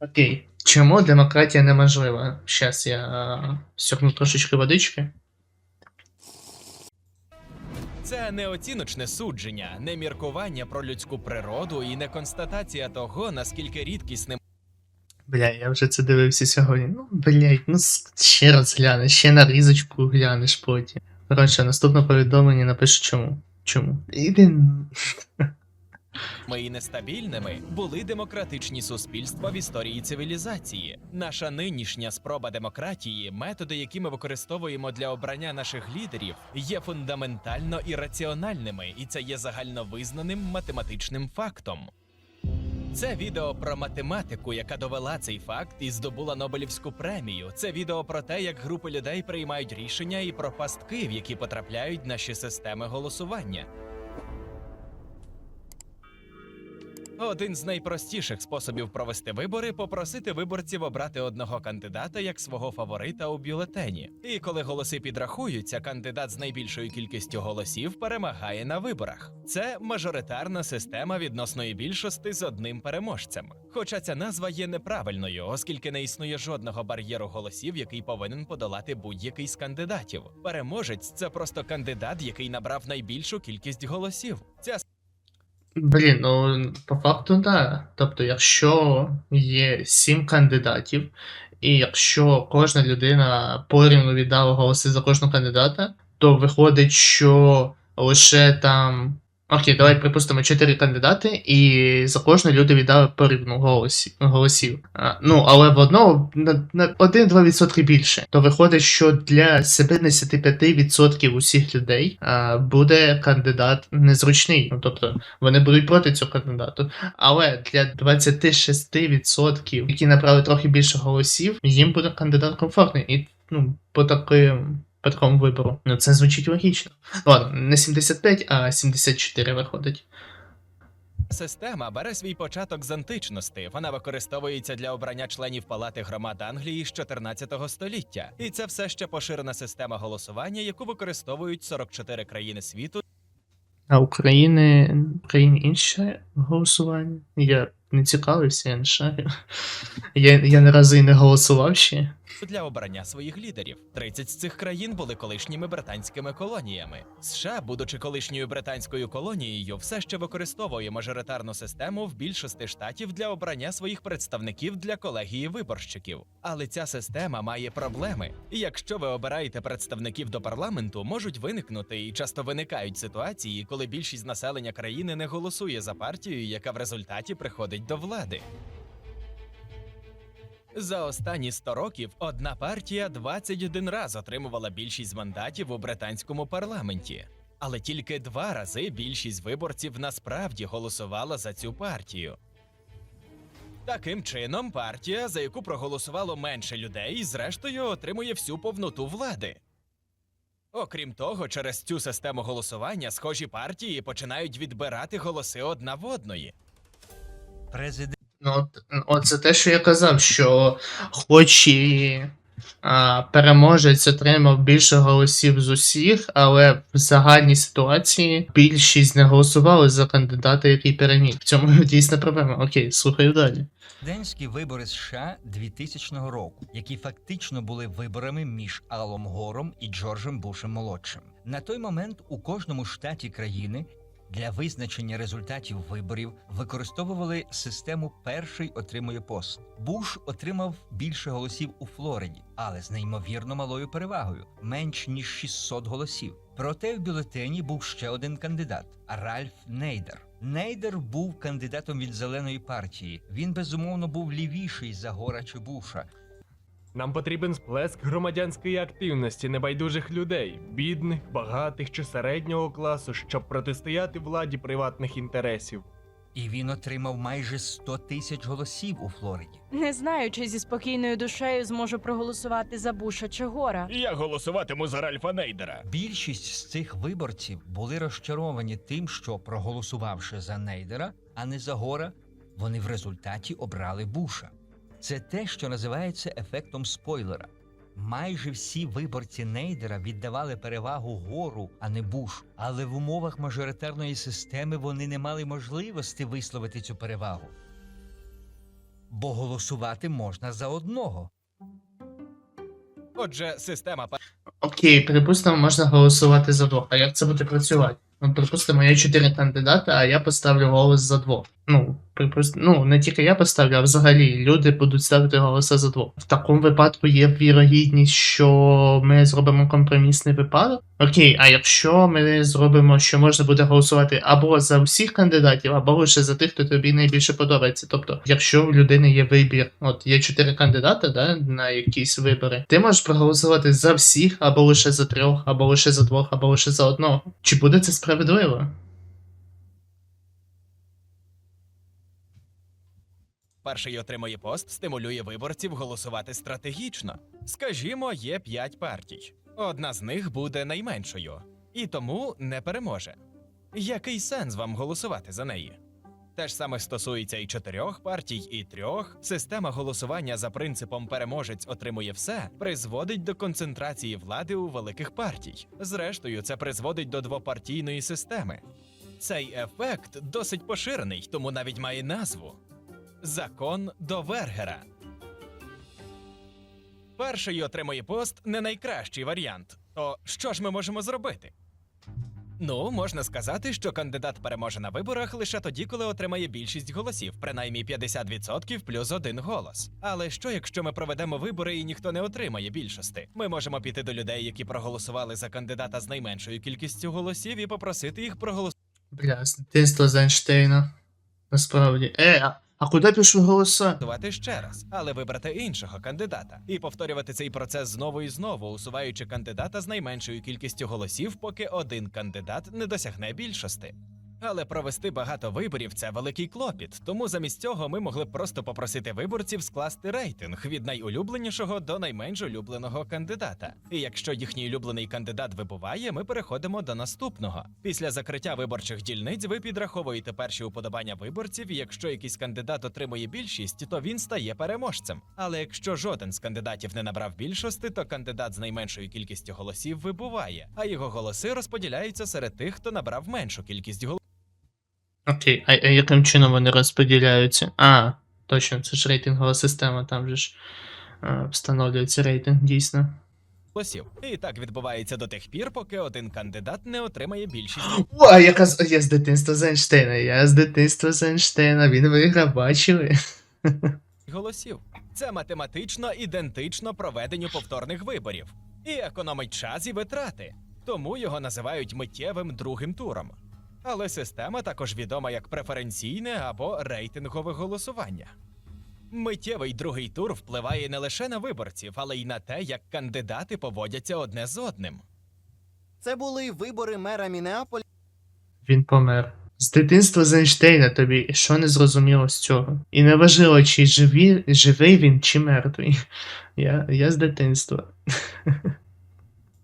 Окей. Чому демократія неможлива? Щас я а, сьорну трошечки водички. Це не оціночне судження, не міркування про людську природу і не констатація того, наскільки рідкісним Бля, я вже це дивився сьогодні. Ну, блядь, ну ще раз глянеш, ще нарізочку глянеш потім. Коротше, наступне повідомлення напишу чому. Чому? Іди. і нестабільними були демократичні суспільства в історії цивілізації. Наша нинішня спроба демократії, методи, які ми використовуємо для обрання наших лідерів, є фундаментально ірраціональними, і це є загальновизнаним математичним фактом. Це відео про математику, яка довела цей факт і здобула Нобелівську премію. Це відео про те, як групи людей приймають рішення і про пастки, в які потрапляють наші системи голосування. Один з найпростіших способів провести вибори попросити виборців обрати одного кандидата як свого фаворита у бюлетені. І коли голоси підрахуються, кандидат з найбільшою кількістю голосів перемагає на виборах. Це мажоритарна система відносної більшості з одним переможцем. Хоча ця назва є неправильною, оскільки не існує жодного бар'єру голосів, який повинен подолати будь-який з кандидатів. Переможець це просто кандидат, який набрав найбільшу кількість голосів. Ця Блін, ну по факту, да. Тобто, якщо є сім кандидатів, і якщо кожна людина порівну віддала голоси за кожного кандидата, то виходить, що лише там. Окей, давай припустимо 4 кандидати, і за кожну люди віддали порівну голосі, голосів. А, ну, але в одного на, на 1-2% більше. То виходить, що для 75% усіх людей а, буде кандидат незручний. Ну, тобто вони будуть проти цього кандидату. Але для 26%, які набрали трохи більше голосів, їм буде кандидат комфортний. І ну, по таким. По такому вибору. Ну, це звучить логічно. Ладно, не 75, а 74 виходить. Система бере свій початок з античності. Вона використовується для обрання членів палати громад Англії з 14 століття, і це все ще поширена система голосування, яку використовують 44 країни світу А України, Україні інше голосування. Я не цікавився, я не шарю. Я, я ні разу і не голосував ще. Для обрання своїх лідерів. 30 з цих країн були колишніми британськими колоніями. США, будучи колишньою британською колонією, все ще використовує мажоритарну систему в більшості штатів для обрання своїх представників для колегії виборщиків. Але ця система має проблеми. І якщо ви обираєте представників до парламенту, можуть виникнути і часто виникають ситуації, коли більшість населення країни не голосує за партію, яка в результаті приходить до влади. За останні 100 років одна партія 21 раз отримувала більшість мандатів у британському парламенті. Але тільки два рази більшість виборців насправді голосувала за цю партію. Таким чином, партія, за яку проголосувало менше людей, зрештою отримує всю повноту влади. Окрім того, через цю систему голосування схожі партії починають відбирати голоси одна в одної. Президент Ну, от, це те, що я казав, що хоч і а, переможець отримав більше голосів з усіх, але в загальній ситуації більшість не голосували за кандидата, який переміг. В цьому дійсна проблема. Окей, слухаю далі. Президентські вибори США 2000 року, які фактично були виборами між Алом Гором і Джорджем Бушем молодшим. На той момент у кожному штаті країни для визначення результатів виборів використовували систему перший отримує пост. Буш отримав більше голосів у Флориді, але з неймовірно малою перевагою менш ніж 600 голосів. Проте в бюлетені був ще один кандидат Ральф Нейдер. Нейдер був кандидатом від зеленої партії. Він безумовно був лівіший за Гора чи Буша. Нам потрібен сплеск громадянської активності небайдужих людей, бідних, багатих чи середнього класу, щоб протистояти владі приватних інтересів. І він отримав майже 100 тисяч голосів у Флориді. Не знаю, чи зі спокійною душею зможу проголосувати за Буша чи Гора. Я голосуватиму за Ральфа Нейдера. Більшість з цих виборців були розчаровані тим, що проголосувавши за Нейдера, а не за Гора, вони в результаті обрали Буша. Це те, що називається ефектом спойлера. Майже всі виборці Нейдера віддавали перевагу гору, а не Бушу. Але в умовах мажоритарної системи вони не мали можливості висловити цю перевагу. бо голосувати можна за одного. Отже, система Окей, припустимо, можна голосувати за двох. А як це буде працювати? Ну, припустимо, є чотири кандидати, а я поставлю голос за двох. Ну, припустимо, ну, не тільки я поставлю, а взагалі люди будуть ставити голоси за двох. В такому випадку є вірогідність, що ми зробимо компромісний випадок. Окей, а якщо ми зробимо, що можна буде голосувати або за всіх кандидатів, або лише за тих, хто тобі найбільше подобається. Тобто, якщо в людини є вибір, от є чотири кандидати, да, на якісь вибори, ти можеш проголосувати за всіх, або лише за трьох, або лише за двох, або лише за одного. Чи буде це справедливо? Перший отримує пост, стимулює виборців голосувати стратегічно. Скажімо, є п'ять партій. Одна з них буде найменшою, і тому не переможе. Який сенс вам голосувати за неї? Те ж саме стосується і чотирьох партій, і трьох. Система голосування за принципом переможець отримує все призводить до концентрації влади у великих партій. Зрештою, це призводить до двопартійної системи. Цей ефект досить поширений, тому навіть має назву Закон до Вергера. Перший отримує пост не найкращий варіант. То що ж ми можемо зробити? Ну, можна сказати, що кандидат переможе на виборах лише тоді, коли отримає більшість голосів, принаймні 50% плюс один голос. Але що, якщо ми проведемо вибори і ніхто не отримає більшості? Ми можемо піти до людей, які проголосували за кандидата з найменшою кількістю голосів, і попросити їх проголосувати. Бля, з дитинства з Ейнштейна. Насправді. Е, а, куди пішли голоси? Давати ще раз, але вибрати іншого кандидата і повторювати цей процес знову і знову, усуваючи кандидата з найменшою кількістю голосів, поки один кандидат не досягне більшості. Але провести багато виборів це великий клопіт, тому замість цього ми могли б просто попросити виборців скласти рейтинг від найулюбленішого до найменш улюбленого кандидата. І якщо їхній улюблений кандидат вибуває, ми переходимо до наступного. Після закриття виборчих дільниць ви підраховуєте перші уподобання виборців. І якщо якийсь кандидат отримує більшість, то він стає переможцем. Але якщо жоден з кандидатів не набрав більшості, то кандидат з найменшою кількістю голосів вибуває, а його голоси розподіляються серед тих, хто набрав меншу кількість голосів. Окей, а, а яким чином вони розподіляються? А, точно, це ж рейтингова система, там же ж е, встановлюється рейтинг, дійсно. голосів. І так відбувається до тих пір, поки один кандидат не отримає більшість О, а яка з- я з дитинства з Ейнштейна, я з дитинства з Ейнштейна, він виграв, бачили? голосів. Це математично ідентично проведенню повторних виборів і економить час і витрати, тому його називають миттєвим другим туром. Але система також відома як преференційне або рейтингове голосування. Миттєвий другий тур впливає не лише на виборців, але й на те, як кандидати поводяться одне з одним. Це були вибори мера Мінеаполя. Він помер. З дитинства з Ейнштейна тобі що не зрозуміло з цього? І не важливо, чи живі, живий він, чи мертвий. Я, я з дитинства.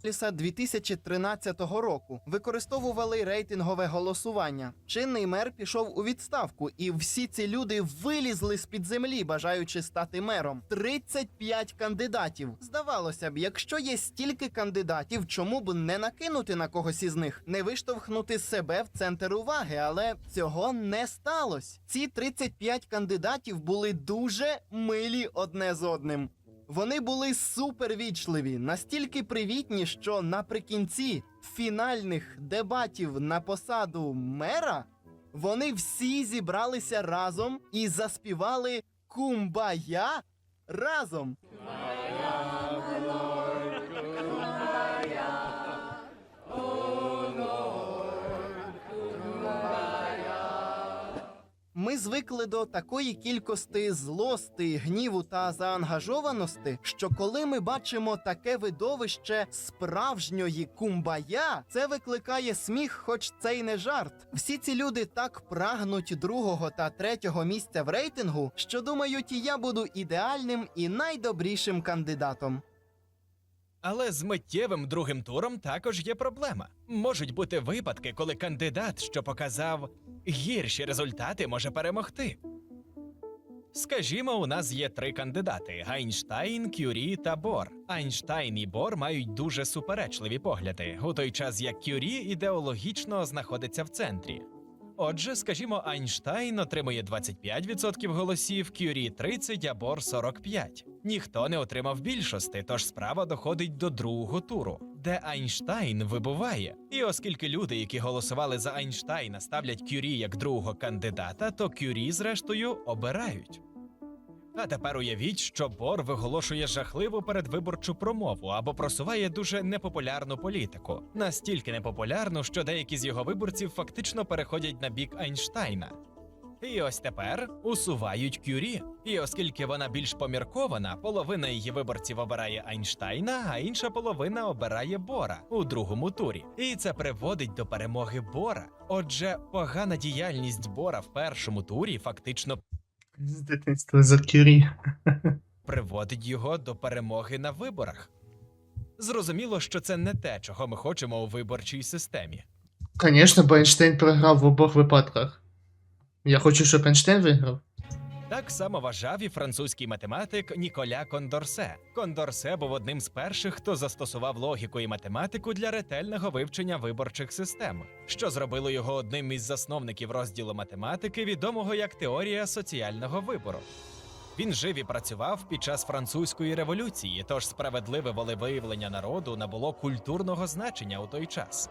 Ліса 2013 року використовували рейтингове голосування. Чинний мер пішов у відставку, і всі ці люди вилізли з під землі, бажаючи стати мером. 35 кандидатів. Здавалося б, якщо є стільки кандидатів, чому б не накинути на когось із них, не виштовхнути себе в центр уваги, але цього не сталося. Ці 35 кандидатів були дуже милі одне з одним. Вони були супервічливі, настільки привітні, що наприкінці фінальних дебатів на посаду мера вони всі зібралися разом і заспівали Кумбая разом. Ми звикли до такої кількості злости, гніву та заангажованості, що коли ми бачимо таке видовище справжньої кумбая, це викликає сміх, хоч це й не жарт. Всі ці люди так прагнуть другого та третього місця в рейтингу, що думають, я буду ідеальним і найдобрішим кандидатом. Але з миттєвим другим туром також є проблема. Можуть бути випадки, коли кандидат, що показав гірші результати, може перемогти. Скажімо, у нас є три кандидати: Айнштайн, Кюрі та Бор. Айнштайн і Бор мають дуже суперечливі погляди, у той час як Кюрі ідеологічно знаходиться в центрі. Отже, скажімо, Айнштайн отримує 25% голосів, Кюрі 30, а Бор 45. Ніхто не отримав більшості, тож справа доходить до другого туру, де Айнштайн вибуває. І оскільки люди, які голосували за Айнштайна, ставлять Кюрі як другого кандидата, то Кюрі, зрештою, обирають. А тепер уявіть, що Бор виголошує жахливу передвиборчу промову або просуває дуже непопулярну політику, настільки непопулярну, що деякі з його виборців фактично переходять на бік Айнштайна. І ось тепер усувають Кюрі. І оскільки вона більш поміркована, половина її виборців обирає Айнштайна, а інша половина обирає Бора у другому турі. І це приводить до перемоги Бора. Отже, погана діяльність Бора в першому турі фактично З дитинства за Кюрі. приводить його до перемоги на виборах. Зрозуміло, що це не те, чого ми хочемо у виборчій системі. Звісно, бо Ейнштейн програв в обох випадках. Я хочу, щоб Ейнштейн виграв. Так само вважав і французький математик Ніколя Кондорсе. Кондорсе був одним з перших, хто застосував логіку і математику для ретельного вивчення виборчих систем, що зробило його одним із засновників розділу математики, відомого як теорія соціального вибору. Він жив і працював під час французької революції, тож справедливе волевиявлення народу набуло культурного значення у той час.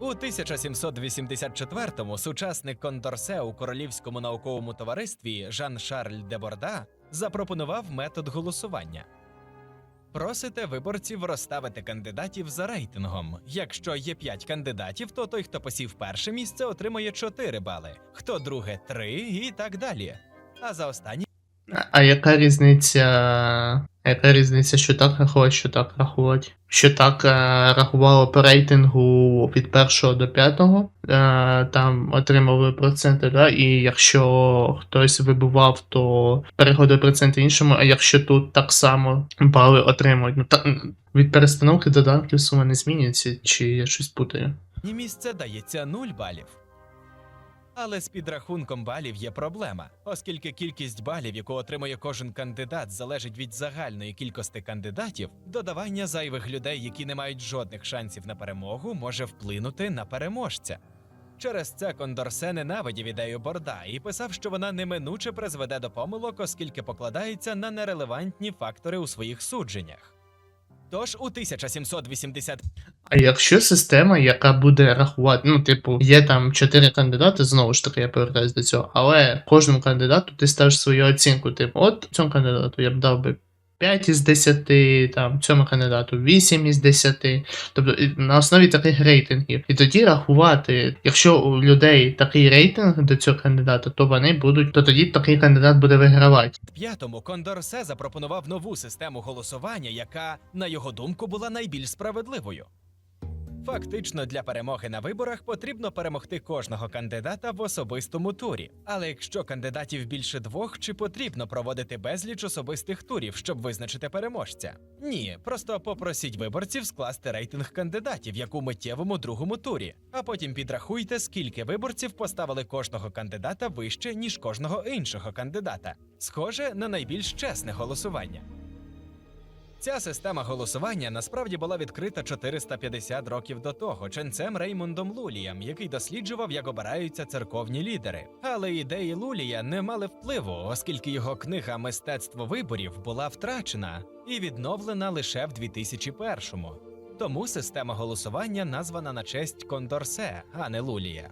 У 1784-му сучасник Кондорсе у Королівському науковому товаристві Жан-Шарль де Борда запропонував метод голосування. Просите виборців розставити кандидатів за рейтингом. Якщо є 5 кандидатів, то той, хто посів перше місце, отримує 4 бали, хто друге 3 і так далі. А за останнє А- яка різниця? Яка різниця, що так рахувати, що так рахувати? Що так е, рахувало по рейтингу від першого до п'ятого, е, там отримали проценти, да? і якщо хтось вибував, то переходив проценти іншому, а якщо тут так само бали отримують. Ну, та, від перестановки додатків сума не змінюється, чи я щось путаю? місце дається 0 балів. Але з підрахунком балів є проблема, оскільки кількість балів, яку отримує кожен кандидат, залежить від загальної кількості кандидатів, додавання зайвих людей, які не мають жодних шансів на перемогу, може вплинути на переможця. Через це Кондорсе ненавидів ідею Борда і писав, що вона неминуче призведе до помилок, оскільки покладається на нерелевантні фактори у своїх судженнях. Тож у 1780 А якщо система, яка буде рахувати, ну, типу, є там чотири кандидати, знову ж таки, я повертаюсь до цього, але кожному кандидату ти ставиш свою оцінку. Типу, от цьому кандидату я б дав би 5 із 10, там, цьому кандидату 8 із 10. Тобто на основі таких рейтингів. І тоді рахувати, якщо у людей такий рейтинг до цього кандидата, то вони будуть, то тоді такий кандидат буде вигравати. п'ятому Кондорсе запропонував нову систему голосування, яка, на його думку, була найбільш справедливою. Фактично, для перемоги на виборах потрібно перемогти кожного кандидата в особистому турі. Але якщо кандидатів більше двох, чи потрібно проводити безліч особистих турів, щоб визначити переможця? Ні, просто попросіть виборців скласти рейтинг кандидатів, як у миттєвому другому турі, а потім підрахуйте, скільки виборців поставили кожного кандидата вище, ніж кожного іншого кандидата. Схоже на найбільш чесне голосування. Ця система голосування насправді була відкрита 450 років до того ченцем Реймондом Лулієм, який досліджував, як обираються церковні лідери. Але ідеї Лулія не мали впливу, оскільки його книга Мистецтво виборів була втрачена і відновлена лише в 2001-му. Тому система голосування названа на честь Кондорсе, а не Лулія.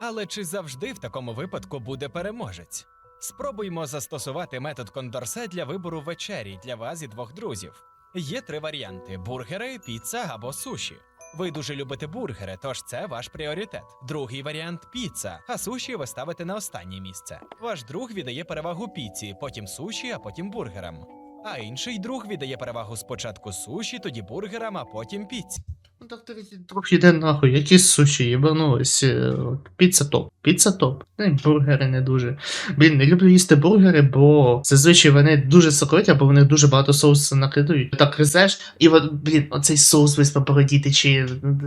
Але чи завжди в такому випадку буде переможець? Спробуймо застосувати метод Кондорсе для вибору вечері для вас і двох друзів. Є три варіанти: бургери, піца або суші. Ви дуже любите бургери, тож це ваш пріоритет. Другий варіант піца, а суші ви ставите на останнє місце. Ваш друг віддає перевагу піці, потім суші, а потім бургерам. А інший друг віддає перевагу спочатку суші, тоді бургерам, а потім піці. Ну так третій друг іде нахуй, які суші, їбанулись. е, Піца топ. Піца топ. Ну і бургери не дуже. Блін, не люблю їсти бургери, бо зазвичай вони дуже соковиті, або вони дуже багато соусу накидають. Так гризеш, і от, блін, оцей соус весь по бороді тече,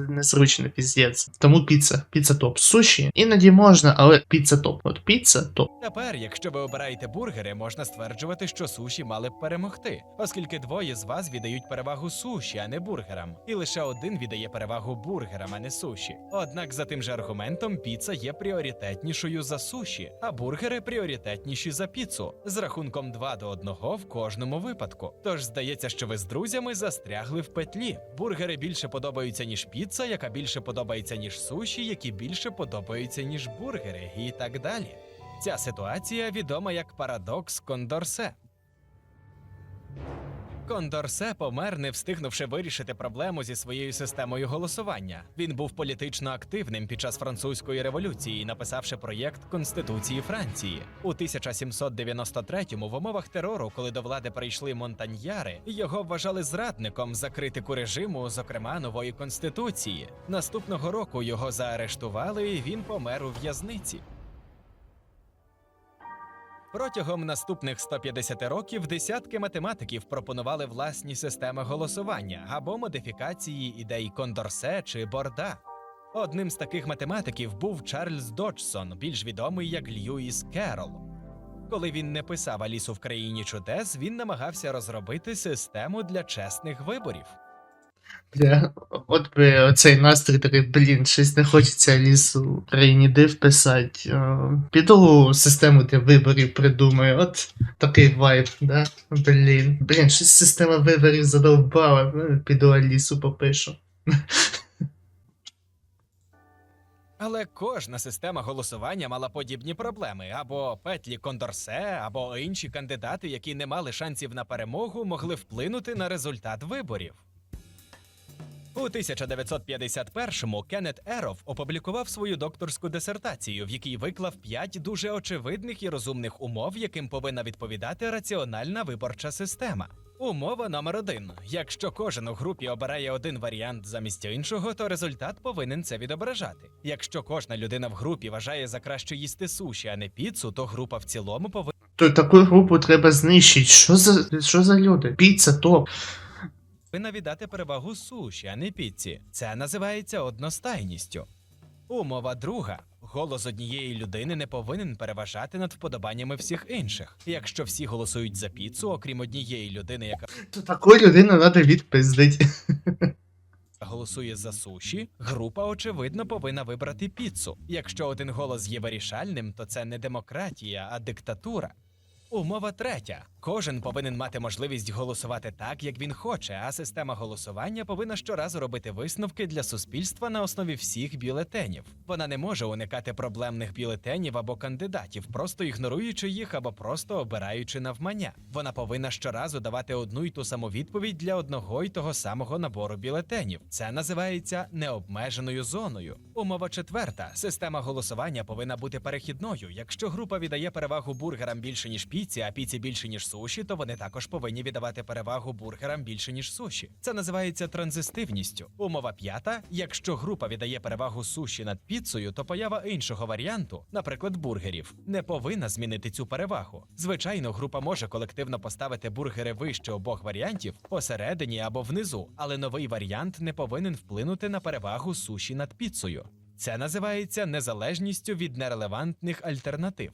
незручно, піздець. Тому піца. Піца топ. Суші іноді можна, але піца топ. От піца топ. Тепер, якщо ви обираєте бургери, можна стверджувати, що суші мали б перемогти, оскільки двоє з вас віддають перевагу суші, а не бургерам, і лише один віддає перевагу бургерам, а не суші. Однак за тим же аргументом піца є пріоритетнішою за суші, а бургери пріоритетніші за піцу з рахунком 2 до 1 в кожному випадку. Тож здається, що ви з друзями застрягли в петлі. Бургери більше подобаються ніж піца, яка більше подобається ніж суші, які більше подобаються ніж бургери, і так далі. Ця ситуація відома як парадокс Кондорсе. Кондорсе помер, не встигнувши вирішити проблему зі своєю системою голосування. Він був політично активним під час французької революції, написавши проєкт Конституції Франції. У 1793-му в умовах терору, коли до влади прийшли монтаньяри, його вважали зрадником за критику режиму, зокрема нової конституції. Наступного року його заарештували, і він помер у в'язниці. Протягом наступних 150 років десятки математиків пропонували власні системи голосування або модифікації ідей Кондорсе чи Борда. Одним з таких математиків був Чарльз Доджсон, більш відомий як Льюіс Керол. Коли він не писав Алісу в країні чудес, він намагався розробити систему для чесних виборів. Бля, от би оцей настрій такий, блін, щось не хочеться лісу в країні див писати. Піду систему для виборів придумаю. От такий вайб, да? Блін. Блін, щось система виборів задовбала. Ну, Піду Алісу попишу. Але кожна система голосування мала подібні проблеми: або петлі Кондорсе, або інші кандидати, які не мали шансів на перемогу, могли вплинути на результат виборів. У 1951-му Кеннет Еров опублікував свою докторську дисертацію, в якій виклав п'ять дуже очевидних і розумних умов, яким повинна відповідати раціональна виборча система. Умова номер один: якщо кожен у групі обирає один варіант замість іншого, то результат повинен це відображати. Якщо кожна людина в групі вважає за краще їсти суші, а не піцу, то група в цілому повинна. То таку групу треба знищити. Що за, що за люди? Піца топ. Повинна віддати перевагу суші, а не піці. Це називається одностайністю. Умова друга: голос однієї людини не повинен переважати над вподобаннями всіх інших. Якщо всі голосують за піцу, окрім однієї людини, яка То таку людину треба відпиздити. голосує за суші, група очевидно повинна вибрати піцу. Якщо один голос є вирішальним, то це не демократія, а диктатура. Умова третя: кожен повинен мати можливість голосувати так, як він хоче, а система голосування повинна щоразу робити висновки для суспільства на основі всіх бюлетенів. Вона не може уникати проблемних бюлетенів або кандидатів, просто ігноруючи їх або просто обираючи навмання. Вона повинна щоразу давати одну й ту саму відповідь для одного й того самого набору бюлетенів. Це називається необмеженою зоною. Умова четверта: система голосування повинна бути перехідною. Якщо група віддає перевагу бургерам більше ніж піці, а піці більше ніж суші, то вони також повинні віддавати перевагу бургерам більше ніж суші. Це називається транзистивністю. Умова п'ята: якщо група віддає перевагу суші над піцею, то поява іншого варіанту, наприклад, бургерів, не повинна змінити цю перевагу. Звичайно, група може колективно поставити бургери вище обох варіантів посередині або внизу, але новий варіант не повинен вплинути на перевагу суші над піцею. Це називається незалежністю від нерелевантних альтернатив.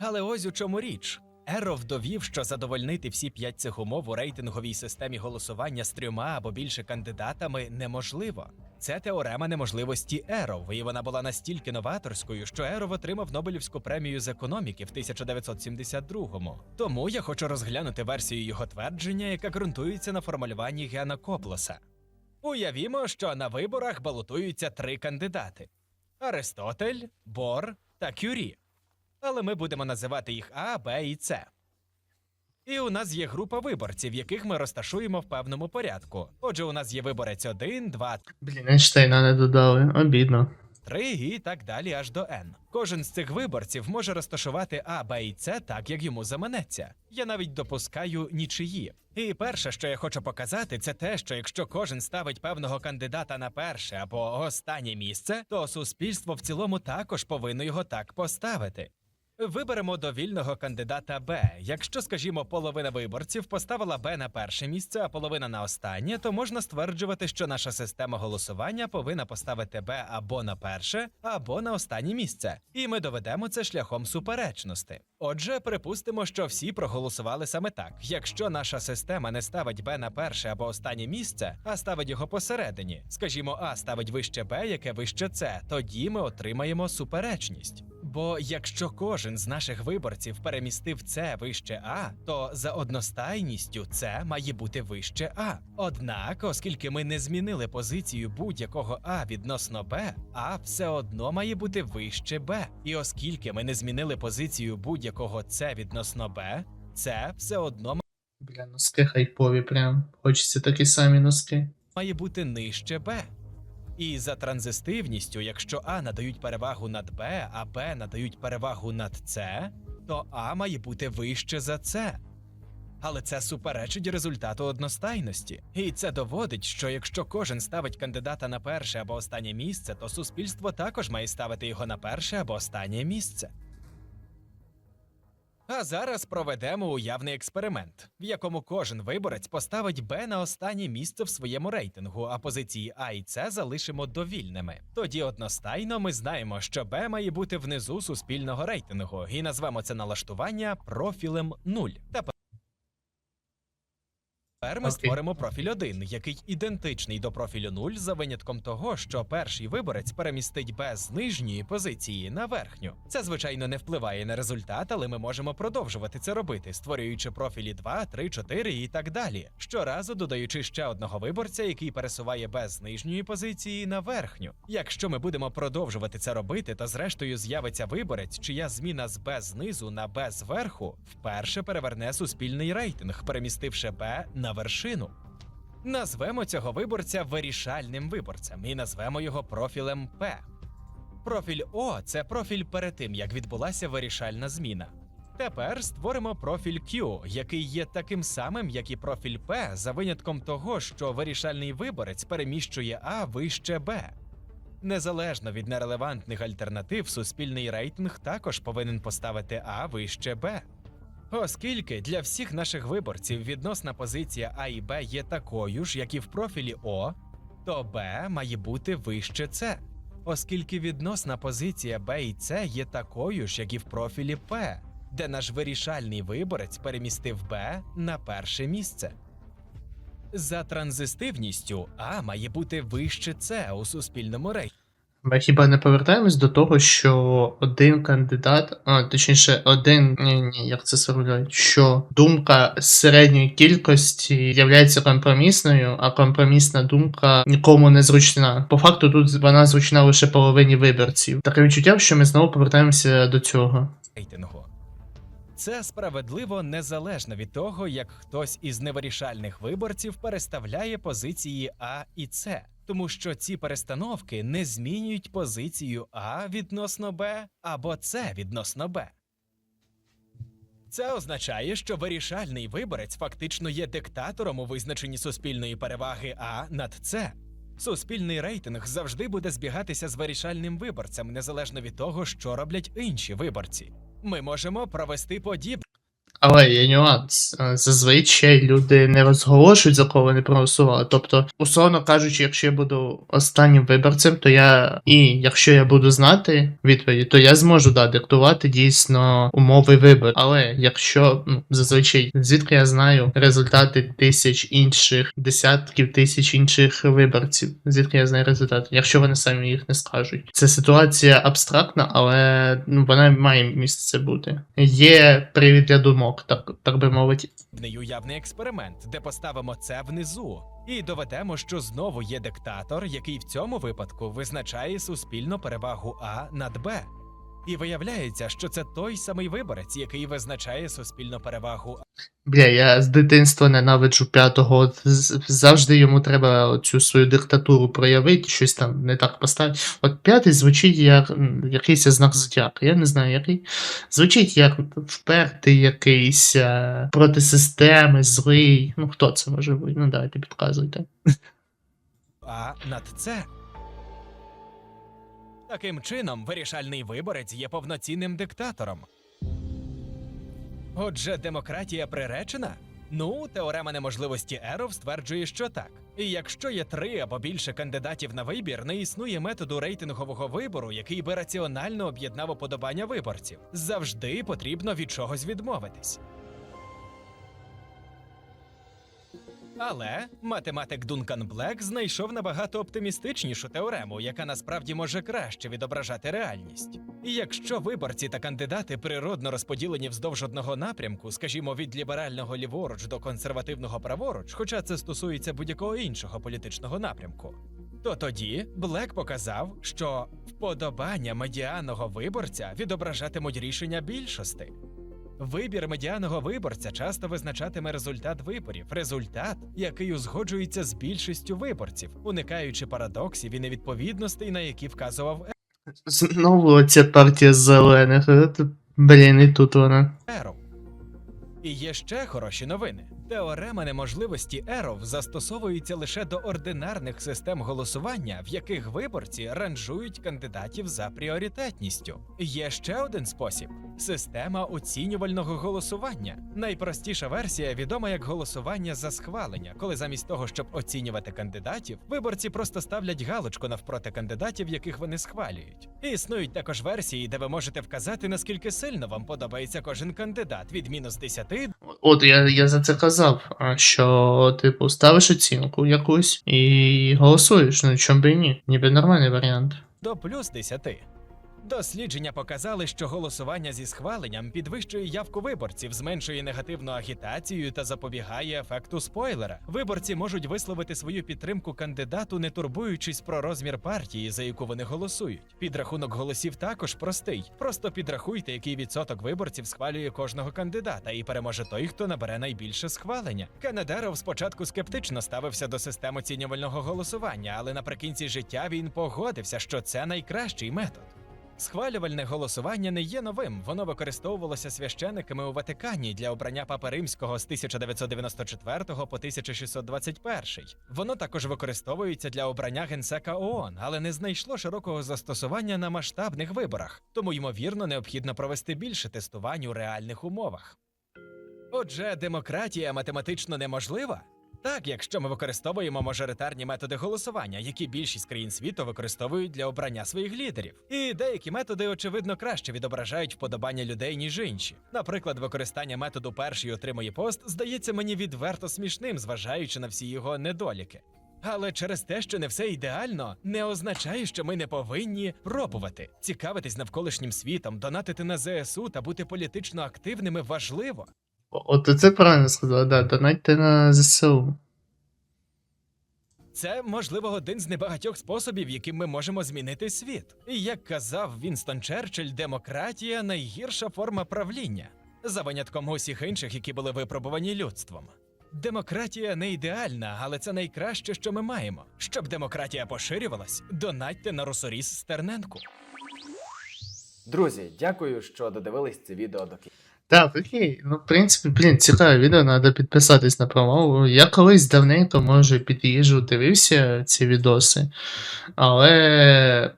Але ось у чому річ. Еров довів, що задовольнити всі п'ять цих умов у рейтинговій системі голосування з трьома або більше кандидатами неможливо. Це теорема неможливості Еров, і вона була настільки новаторською, що Еров отримав Нобелівську премію з економіки в 1972-му. Тому я хочу розглянути версію його твердження, яка ґрунтується на формулюванні Гена Коплоса. Уявімо, що на виборах балотуються три кандидати: Аристотель, Бор та Кюрі. Але ми будемо називати їх А, Б і С. І у нас є група виборців, яких ми розташуємо в певному порядку. Отже, у нас є виборець 1, 2, Блін, Ейнштейна не додали. Обідно. 3 і так далі аж до N. Кожен з цих виборців може розташувати А, Б і С так, як йому заманеться. Я навіть допускаю нічиї. І перше, що я хочу показати, це те, що якщо кожен ставить певного кандидата на перше або останнє місце, то суспільство в цілому також повинно його так поставити. Виберемо довільного кандидата Б. Якщо, скажімо, половина виборців поставила Б на перше місце, а половина на останнє, то можна стверджувати, що наша система голосування повинна поставити Б або на перше, або на останнє місце. І ми доведемо це шляхом суперечності. Отже, припустимо, що всі проголосували саме так. Якщо наша система не ставить Б на перше або останнє місце, а ставить його посередині, скажімо, А ставить вище Б, яке вище С, тоді ми отримаємо суперечність. Бо якщо кожен з наших виборців перемістив С вище А, то за одностайністю С має бути вище А. Однак, оскільки ми не змінили позицію будь-якого А відносно Б, А все одно має бути вище Б. І оскільки ми не змінили позицію будь-якого С відносно Б, С все одно Бля, носки хайпові прям. Хочеться такі самі носки. має бути нижче Б. І за транзистивністю, якщо А надають перевагу над Б, а Б надають перевагу над С, то А має бути вище за С. Але це суперечить результату одностайності. І це доводить, що якщо кожен ставить кандидата на перше або останнє місце, то суспільство також має ставити його на перше або останнє місце. А зараз проведемо уявний експеримент, в якому кожен виборець поставить Б на останнє місце в своєму рейтингу, а позиції А і С залишимо довільними. Тоді одностайно ми знаємо, що Б має бути внизу суспільного рейтингу, і назвемо це налаштування профілем 0. Тепер ми Окей. створимо профіль 1, який ідентичний до профілю 0 за винятком того, що перший виборець перемістить Б з нижньої позиції на верхню. Це, звичайно, не впливає на результат, але ми можемо продовжувати це робити, створюючи профілі 2, 3, 4 і так далі. Щоразу додаючи ще одного виборця, який пересуває Б з нижньої позиції на верхню. Якщо ми будемо продовжувати це робити, то зрештою з'явиться виборець, чия зміна з Б знизу на Б зверху вперше переверне суспільний рейтинг, перемістивши Б на вершину. Назвемо цього виборця вирішальним виборцем і назвемо його профілем П. Профіль О це профіль перед тим, як відбулася вирішальна зміна. Тепер створимо профіль Q, який є таким самим, як і профіль P, за винятком того, що вирішальний виборець переміщує А вище Б. Незалежно від нерелевантних альтернатив, суспільний рейтинг також повинен поставити А вище Б. Оскільки для всіх наших виборців відносна позиція А і Б є такою ж, як і в профілі О, то Б має бути вище С. Оскільки відносна позиція Б і С є такою ж, як і в профілі П, де наш вирішальний виборець перемістив Б на перше місце. За транзистивністю А має бути вище С у суспільному рейтингу. Ми хіба не повертаємось до того, що один кандидат, а точніше, один ні, ні, як це сформулюють, що думка середньої кількості являється компромісною, а компромісна думка нікому не зручна. По факту тут вона зручна лише половині виборців. Таке відчуття, що ми знову повертаємося до цього. рейтингу. Це справедливо незалежно від того, як хтось із невирішальних виборців переставляє позиції А і С, тому що ці перестановки не змінюють позицію А відносно Б або С відносно Б. Це означає, що вирішальний виборець фактично є диктатором у визначенні суспільної переваги А над С. Суспільний рейтинг завжди буде збігатися з вирішальним виборцем, незалежно від того, що роблять інші виборці. Ми можемо провести подібне. Але є нюанс. Е, Зазвичай люди не розголошують, за кого вони проголосували. Тобто, условно кажучи, якщо я буду останнім виборцем, то я і якщо я буду знати відповіді, то я зможу да, диктувати дійсно умови вибору. Але якщо ну, зазвичай звідки я знаю результати тисяч інших, десятків тисяч інших виборців, звідки я знаю результати, якщо вони самі їх не скажуть. Це ситуація абстрактна, але ну, вона має місце бути. Є привід для думок, так, так би мовити. уявний експеримент, де поставимо це внизу, і доведемо, що знову є диктатор, який в цьому випадку визначає суспільну перевагу А над Б. І виявляється, що це той самий виборець, який визначає суспільну перевагу Бля, я з дитинства ненавиджу п'ятого. Завжди йому треба цю свою диктатуру проявити, щось там не так поставити. От п'ятий звучить як якийсь знак зодіака. Я не знаю який. Звучить як впертий якийсь е, проти системи, злий. Ну хто це може бути? Ну давайте підказуйте. А над С. Таким чином, вирішальний виборець є повноцінним диктатором. Отже, демократія приречена? Ну, теорема неможливості Еров стверджує, що так. І якщо є три або більше кандидатів на вибір, не існує методу рейтингового вибору, який би раціонально об'єднав уподобання виборців. Завжди потрібно від чогось відмовитись. Але математик Дункан Блек знайшов набагато оптимістичнішу теорему, яка насправді може краще відображати реальність. І якщо виборці та кандидати природно розподілені вздовж одного напрямку, скажімо, від ліберального ліворуч до консервативного праворуч, хоча це стосується будь-якого іншого політичного напрямку, то тоді Блек показав, що вподобання медіаного виборця відображатимуть рішення більшости. Вибір медіаного виборця часто визначатиме результат виборів, результат, який узгоджується з більшістю виборців, уникаючи парадоксів і невідповідностей, на які вказував Знову ця партія зелених. Е, Блін, і тут вона. Еров. І є ще хороші новини. Теорема неможливості Еров застосовується лише до ординарних систем голосування, в яких виборці ранжують кандидатів за пріоритетністю. Є ще один спосіб система оцінювального голосування. Найпростіша версія відома як голосування за схвалення, коли замість того, щоб оцінювати кандидатів, виборці просто ставлять галочку навпроти кандидатів, яких вони схвалюють. Існують також версії, де ви можете вказати, наскільки сильно вам подобається кожен кандидат від мінус 10 От я, я за це казав, що типу ставиш оцінку якусь і голосуєш, ну чому би і ні? Ніби нормальний варіант. до плюс 10. Дослідження показали, що голосування зі схваленням підвищує явку виборців, зменшує негативну агітацію та запобігає ефекту спойлера. Виборці можуть висловити свою підтримку кандидату, не турбуючись про розмір партії, за яку вони голосують. Підрахунок голосів також простий. Просто підрахуйте, який відсоток виборців схвалює кожного кандидата, і переможе той, хто набере найбільше схвалення. Кенедеров спочатку скептично ставився до систем оцінювального голосування, але наприкінці життя він погодився, що це найкращий метод. Схвалювальне голосування не є новим. Воно використовувалося священиками у Ватикані для обрання Папи Римського з 1994 по 1621. Воно також використовується для обрання генсека ООН, але не знайшло широкого застосування на масштабних виборах, тому ймовірно необхідно провести більше тестувань у реальних умовах. Отже, демократія математично неможлива? Так, якщо ми використовуємо мажоритарні методи голосування, які більшість країн світу використовують для обрання своїх лідерів. І деякі методи, очевидно, краще відображають вподобання людей, ніж інші. Наприклад, використання методу перший отримує пост здається мені відверто смішним, зважаючи на всі його недоліки. Але через те, що не все ідеально, не означає, що ми не повинні пробувати. Цікавитись навколишнім світом, донатити на ЗСУ та бути політично активними важливо. От це правильно сказав, да, донатьте на ЗСУ. Це, можливо, один з небагатьох способів, яким ми можемо змінити світ. І як казав Вінстон Черчилль, демократія найгірша форма правління, за винятком усіх інших, які були випробувані людством. Демократія не ідеальна, але це найкраще, що ми маємо. Щоб демократія поширювалась, донатьте на русоріс Стерненку. Друзі, дякую, що додивились це відео до кінця. Так, окей. Ну, в принципі, блін, цікаве відео, треба підписатись на промову. Я колись давненько, може, під їжу дивився ці відоси, але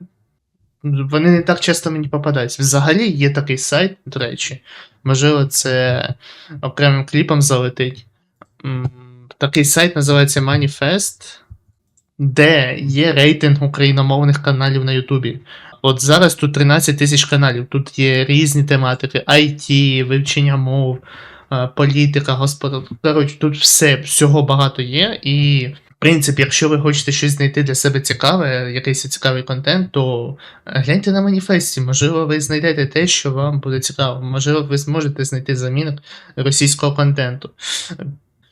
вони не так часто мені попадаються. Взагалі є такий сайт, до речі, можливо, це окремим кліпом залетить. Такий сайт називається Manifest, де є рейтинг україномовних каналів на Ютубі. От зараз тут 13 тисяч каналів. Тут є різні тематики: IT, вивчення мов, е, політика, господарство. Коротше, тут все, всього багато є. І, в принципі, якщо ви хочете щось знайти для себе цікаве, якийсь цікавий контент, то гляньте на маніфесті. Можливо, ви знайдете те, що вам буде цікаво. Можливо, ви зможете знайти замінок російського контенту.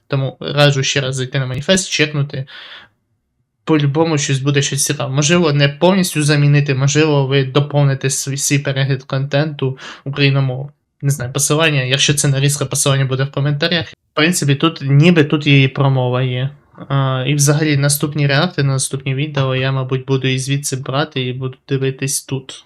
Тому раджу ще раз зайти на маніфест, чекнути по-любому щось буде щось цікаве. Можливо, не повністю замінити, можливо, ви доповните свій перегляд контенту україномовою. Не знаю, посилання, якщо це нарізка, посилання буде в коментарях. В принципі, тут ніби тут її промова є. А, і взагалі наступні реакти на наступні відео я, мабуть, буду і звідси брати і буду дивитись тут.